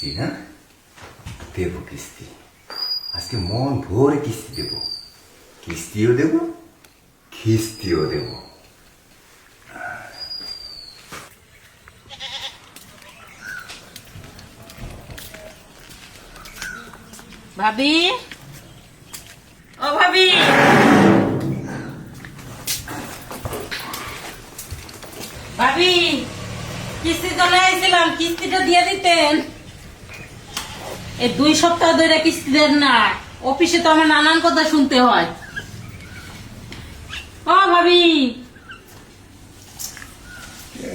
কিস্তি না দেব কিস্তি। আজকে মন ভরে কিস্তি দেব। কিস্তিও দেব কিস্তিও দেব। ভাবি? ও ভাবি! ভাবি, কিস্তি চলে আইছিলাম কিস্তিটা দিয়ে দিতেন। এই দুই সপ্তাহ ধরে কিস্তি দেন না। অফিসে তো আমার নানান কথা শুনতে হয়। ও ভাবি।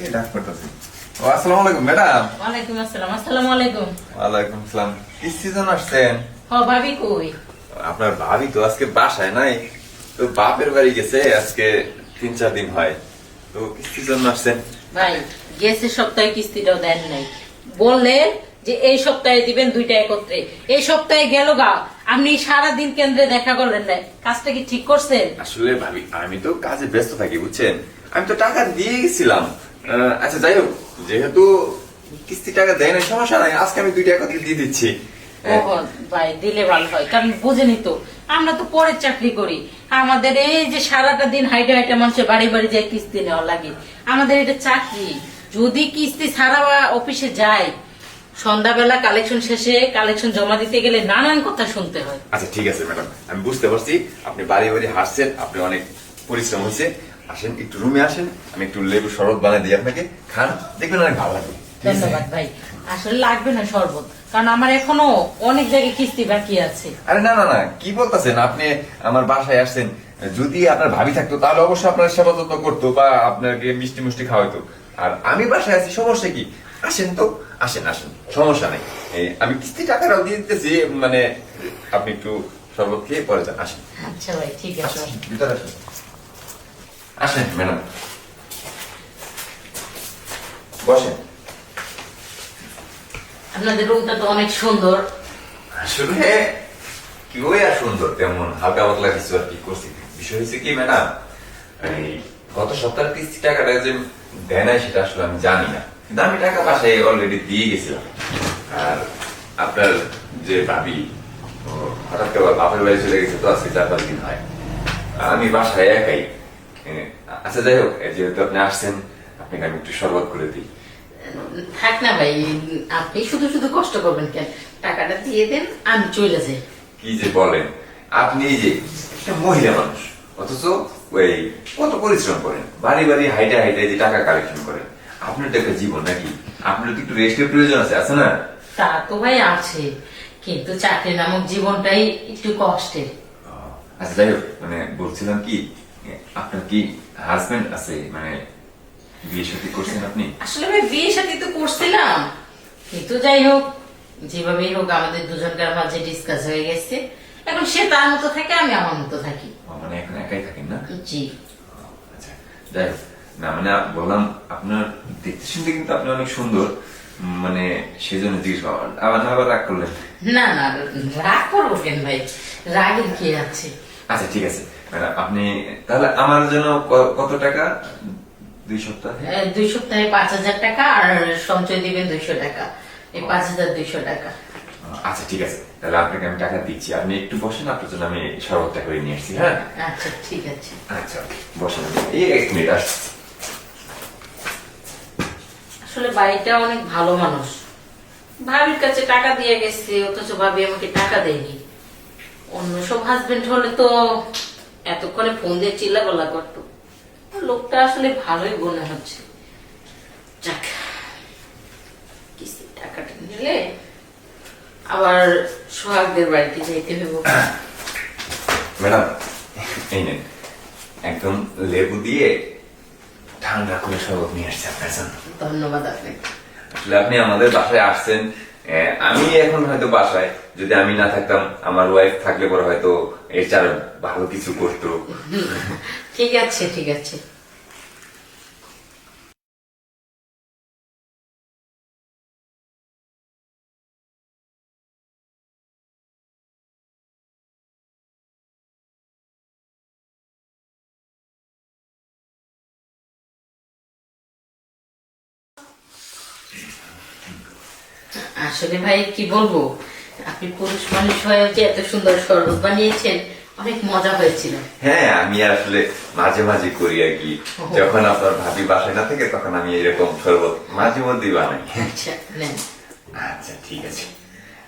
এই ডাক করতেছি? ও আসসালামু আলাইকুম ম্যাডাম। ওয়ালাইকুম আসসালাম আসসালামু আলাইকুম। ওয়ালাইকুম আসসালাম কি সিজন আসছেন? হ ভাবি কই? আপনার ভাবি তো আজকে বাসায় নাই। তো বাপের বাড়ি গেছে আজকে তিন চার দিন হয়। তো আসছেন। ভাই গেছে সপ্তাহে কিস্তিটাও দেন নাই। বললেন যে এই সপ্তাহে দিবেন দুইটা একত্রে। এই সপ্তাহে গেল গা। আপনি সারা দিন কেন্দ্রে দেখা করলেন না। কাজটা কি ঠিক করছেন? আসলে ভাবি আমি তো কাজে ব্যস্ত থাকি বুঝছেন? আমি তো টাকা দিয়ে গেছিলাম। আচ্ছা যাই হোক যেহেতু কিস্তি টাকা দেয় না সমস্যা নাই। আজকে আমি দুইটা একত্রে দিয়ে দিচ্ছি। ভাই দিলে ভালো হয়। কারণ বুঝেনি তো আমরা তো পরের চাকরি করি। আমাদের এই যে সারাটা দিন হাইটে হাইটে মানুষের বাড়ি বাড়ি যায় কিস্তি নেওয়া লাগে। আমাদের এটা চাকরি। যদি কিস্তি ছাড়া অফিসে যায় সন্ধ্যাবেলা কালেকশন শেষে কালেকশন জমা দিতে গেলে নানান কথা শুনতে হয়। আচ্ছা ঠিক আছে ম্যাডাম। আমি বুঝতে পারছি আপনি বাড়ি বাড়ি হাসছেন আপনি অনেক পরিশ্রম হয়েছে আসেন একটু রুমে আসেন আমি একটু লেবু শরবত বানিয়ে দিই আপনাকে। খান দেখবেন অনেক ভালো লাগবে। ধন্যবাদ ভাই। আসলে লাগবে না শরবত কারণ আমার এখনও অনেক জায়গায় কিস্তি বাকি আছে। আরে না না না কি বলতেছেন? আপনি আমার বাসায় আসছেন। যদি আপনার ভাবি থাকতো তাহলে অবশ্যই আপনার সেবা যত্ন করতো বা আপনাকে মিষ্টি মিষ্টি খাওয়াইতো। আর আমি বাসায় আছি সমস্যা কি? আসেন তো আসেন আসেন সমস্যা নেই। আমি কিস্তি টাকাটাও দিয়ে দিতেছি মানে আপনি একটু শরবত খেয়ে পরে যান আসেন। আচ্ছা ভাই ঠিক আছে। আসেন ভিতরে আসেন। আসেন ম্যাডাম। বসেন। আপনাদের রুমটা তো অনেক সুন্দর। আসলে কি ওই আর সুন্দর তেমন হালকা পাতলা কিছু আর কি করছি। বিষয় হয়েছে কি ম্যাডাম এই গত সপ্তাহের কিস্তি টাকাটা যে দেয় নাই সেটা আসলে আমি জানি না। কিন্তু আমি টাকা বাসায় অলরেডি দিয়ে গেছিলাম। আর আপনার যে ভাবি হঠাৎ করে বাপের বাড়ি চলে গেছে তো আজকে চার পাঁচ দিন হয়। আমি বাসায় একাই। আচ্ছা যাই হোক যেহেতু আপনি আসছেন আপনাকে আমি একটু শরবত করে দিই। থাক না ভাই আপনি শুধু শুধু কষ্ট করবেন কেন? টাকাটা দিয়ে দেন আমি চলে যাই। কি যে বলেন আপনি যে একটা মহিলা মানুষ অথচ ওই কত পরিশ্রম করেন বাড়ি বাড়ি হাইটে হাইটে যে টাকা কালেকশন করেন। আপনার একটা জীবন নাকি? আপনার তো একটু রেস্টের প্রয়োজন আছে আছে না? তা তো ভাই আছে কিন্তু চাকরি নামক জীবনটাই একটু কষ্টের। আচ্ছা যাই হোক মানে বলছিলাম কি আপনার কি হাজবেন্ড আছে? মানে বিয়ে সাথে করছেন আপনি? আসলে ভাই বিয়ে সাথে তো করছিলাম কিন্তু যাই হোক যেভাবেই হোক আমাদের দুজনকার মাঝে ডিসকাস হয়ে গেছে। এখন সে তার মতো থাকে আমি আমার মতো থাকি। মানে এখন একাই থাকেন না? জি। আচ্ছা যাই হোক। না মানে বললাম আপনার দেখতে শুনতে কিন্তু আপনি অনেক সুন্দর মানে সেজন্য জিজ্ঞেস করলাম। আবার আবার রাগ করলেন? না না রাগ করব কেন ভাই? রাগের কি আছে? আচ্ছা ঠিক আছে। আপনি তাহলে আমার জন্য কত টাকা? দুই সপ্তাহে? দুই সপ্তাহে পাঁচ হাজার টাকা আর সঞ্চয় দিবেন দুইশো টাকা। এই পাঁচ হাজার দুইশো টাকা। আচ্ছা ঠিক আছে। তাহলে আপনাকে আমি টাকা দিচ্ছি। আপনি একটু বসেন আপনার জন্য আমি শরবতটা করে নিয়ে আসছি হ্যাঁ? আচ্ছা ঠিক আছে। আচ্ছা বসেন এই এক মিনিট আসছি। আসলে বাড়িটা অনেক ভালো মানুষ। ভাবির কাছে টাকা দিয়ে গেছে, অথচ ভাবি আমাকে টাকা দেয়নি। অন্য সব হাজবেন্ড হলে তো এতক্ষণে ফোন দিয়ে চিল্লা বলা করতো। লোকটা আসলে ভালোই মনে হচ্ছে। টাকাটা নিলে আবার সোহাগদের বাড়িতে যাইতে হইব। ম্যাডাম, এই নেন। একদম লেবু দিয়ে ঠান্ডা করে শরবত নিয়ে আসছি আপনার জন্য। ধন্যবাদ আপনি আসলে আপনি আমাদের বাসায় আসছেন আহ, আমি এখন হয়তো বাসায় যদি আমি না থাকতাম আমার ওয়াইফ থাকলে পরে হয়তো এর চার ভালো কিছু করতো। ঠিক আছে ঠিক আছে। আসলে ভাই কি বলব? আপনি পুরুষ মানুষ হয়ে যে এত সুন্দর শরবত বানিয়েছেন অনেক মজা হয়েছিল। হ্যাঁ আমি আসলে মাঝে মাঝে করি আর কি। যখন আপনার ভাবি বাসায় না থাকে তখন আমি এরকম শরবত মাঝে মধ্যেই বানাই। আচ্ছা নেন। আচ্ছা ঠিক আছে।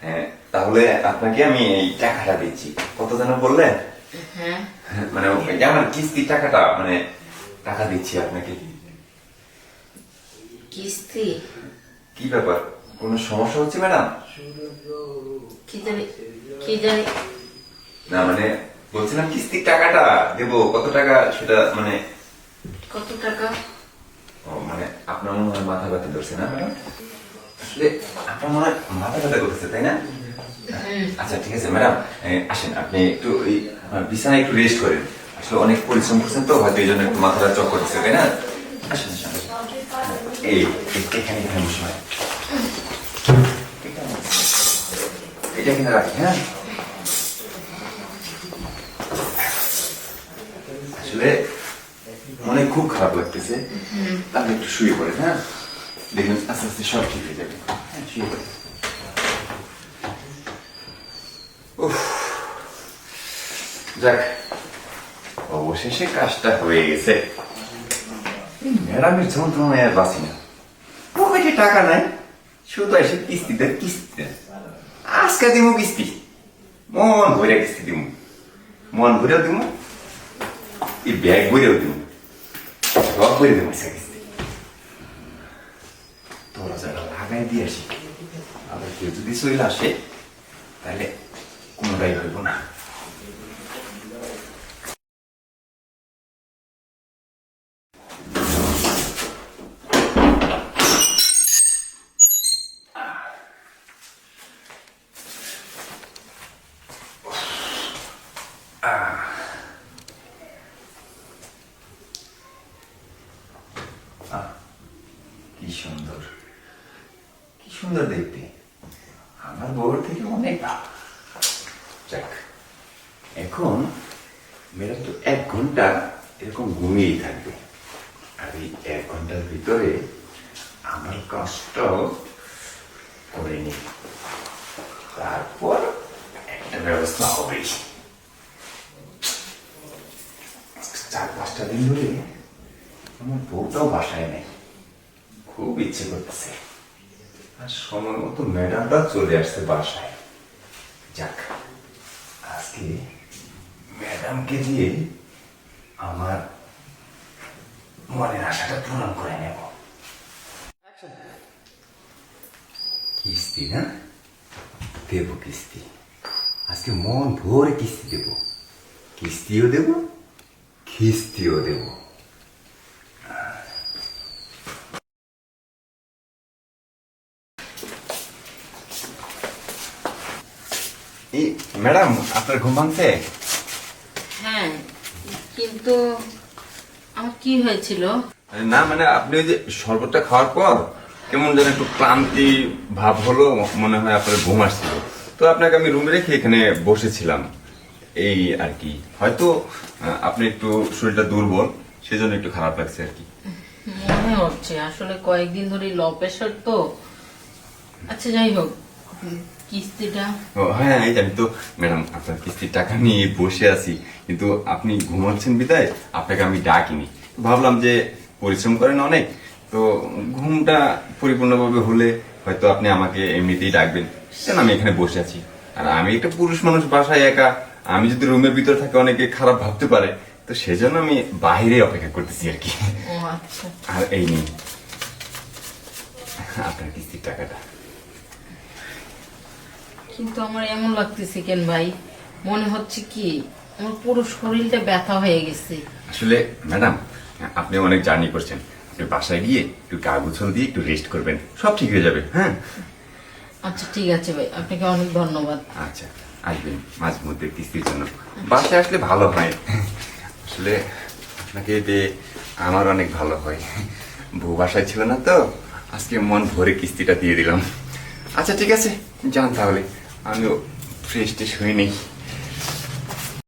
হ্যাঁ, তাহলে আপনাকে আমি এই টাকাটা দিচ্ছি। কত যেন বললেন? হ্যাঁ। মানে ওই যে আমার কিস্তি টাকাটা মানে টাকা দিচ্ছি আপনাকে। কিস্তি? কি ব্যাপার? কোনো সমস্যা হচ্ছে ম্যাডাম? কি জানি কি জানি? না মানে বলছিলাম কিস্তির টাকাটা দেবো কত টাকা সেটা মানে কত টাকা? ও, মানে আপনার মনে হয় মাথা ব্যথা ধরছে না ম্যাডাম? আসলে আপনার মনে হয় মাথা ব্যথা করতেছে তাই না? আচ্ছা ঠিক আছে ম্যাডাম আসেন আপনি একটু ওই বিছানায় একটু রেস্ট করেন। আসলে অনেক পরিশ্রম করছেন তো হয়তো এই জন্য একটু মাথাটা চক করতেছে তাই না? আসেন আসেন এই- এখানে এখানে বসে এটা কিনা রাখি হ্যাঁ? আসলে মনে খুব খারাপ লাগতেছে। তাহলে একটু শুয়ে পড়ে হ্যাঁ? দেখবেন আস্তে আস্তে সব ঠিক হয়ে যাবে। হ্যাঁ। যাক, অবশেষে কাজটা হয়ে গেছে। ম্যাডামের যন্ত্রণায় আর বাঁচি না। পকেটে টাকা নাই, শুধু এসে কিস্তি দেয় কিস্তি দেয় আজকে দিব কিস্তি মন ভরে কিস্তি দিব মন ভরেও দিব এই ব্যাগ ভরেও দিব সব ভরে দেবো সে কিস্তি তোরা লাগাই দিয়ে আসি। আবার কেউ যদি চলে আসে, তাহলে কোনোটাই হইব না কি সুন্দর কি সুন্দর দেখতে। আমার বউর থেকে অনেক যাক, এখন মেয়েরা তো এক ঘণ্টা এরকম ঘুমিয়েই থাকবে। আর এই এক ঘণ্টার ভিতরে আমার কষ্ট করে নি। তারপর একটা ব্যবস্থা হবে চার পাঁচটা দিন ধরে আমার বউটাও বাসায় নেই। খুব ইচ্ছে করতেছে। আর সময় মতো ম্যাডামটা চলে আসছে বাসায়। যাক, আজকে ম্যাডামকে দিয়ে আমার মনের আশাটা পূরণ করে নেব। কিস্তি না? দেবো কিস্তি। আজকে মন ভরে কিস্তি দেবো। কিস্তিও দেবো খিস্তিও দেবো। ম্যাডাম আপনার ঘুম ভাঙছে? হ্যাঁ কিন্তু আমার কি হয়েছিল? না মানে আপনি ওই যে শরবতটা খাওয়ার পর কেমন যেন একটু ক্লান্তি ভাব হলো মনে হয় আপনার ঘুম আসছিল। তো আপনাকে আমি রুমে রেখে এখানে বসেছিলাম। এই আর কি। হয়তো আপনি একটু শরীরটা দুর্বল সেজন্য একটু খারাপ লাগছে আর কি। মনে হচ্ছে আসলে কয়েকদিন ধরে ল প্রেশার তো। আচ্ছা যাই হোক। কিস্তিটা? ও হ্যাঁ এই আমি তো ম্যাডাম আপনার কিস্তির টাকা নিয়ে বসে আছি কিন্তু আপনি ঘুমাচ্ছেন বিদায় আপনাকে আমি ডাকিনি। ভাবলাম যে পরিশ্রম করেন অনেক তো ঘুমটা পরিপূর্ণভাবে হলে হয়তো আপনি আমাকে এমনিতেই ডাকবেন। আমি এখানে বসে আছি? আর আমি একটা পুরুষ মানুষ বাসায় একা আমি যদি রুমের ভিতর থাকে অনেকে খারাপ ভাবতে পারে তো সেজন্য আমি বাইরে অপেক্ষা করতেছি আর কি। আচ্ছা। আর এই নিন আপনার কিস্তির টাকাটা। কিন্তু আমার এমন লাগতেছে কেন ভাই? মনে হচ্ছে কি আমার পুরো শরীরটা ব্যথা হয়ে গেছে। আসলে ম্যাডাম আপনি অনেক জার্নি করছেন। আপনি বাসায় গিয়ে একটু গা গুছল দিয়ে একটু রেস্ট করবেন। সব ঠিক হয়ে যাবে হ্যাঁ? আচ্ছা ঠিক আছে ভাই। আপনাকে অনেক ধন্যবাদ। আচ্ছা আসবেন। মাঝে মধ্যে কিস্তির জন্য। বাসায় আসলে ভালো হয়। আসলে আপনাকে পেয়ে আমার অনেক ভালো হয়। বউ বাসায় ছিল না তো আজকে মন ভরে কিস্তিটা দিয়ে দিলাম। আচ্ছা ঠিক আছে যান তাহলে। আমিও ফ্রেশ টেশ হয়ে নেই।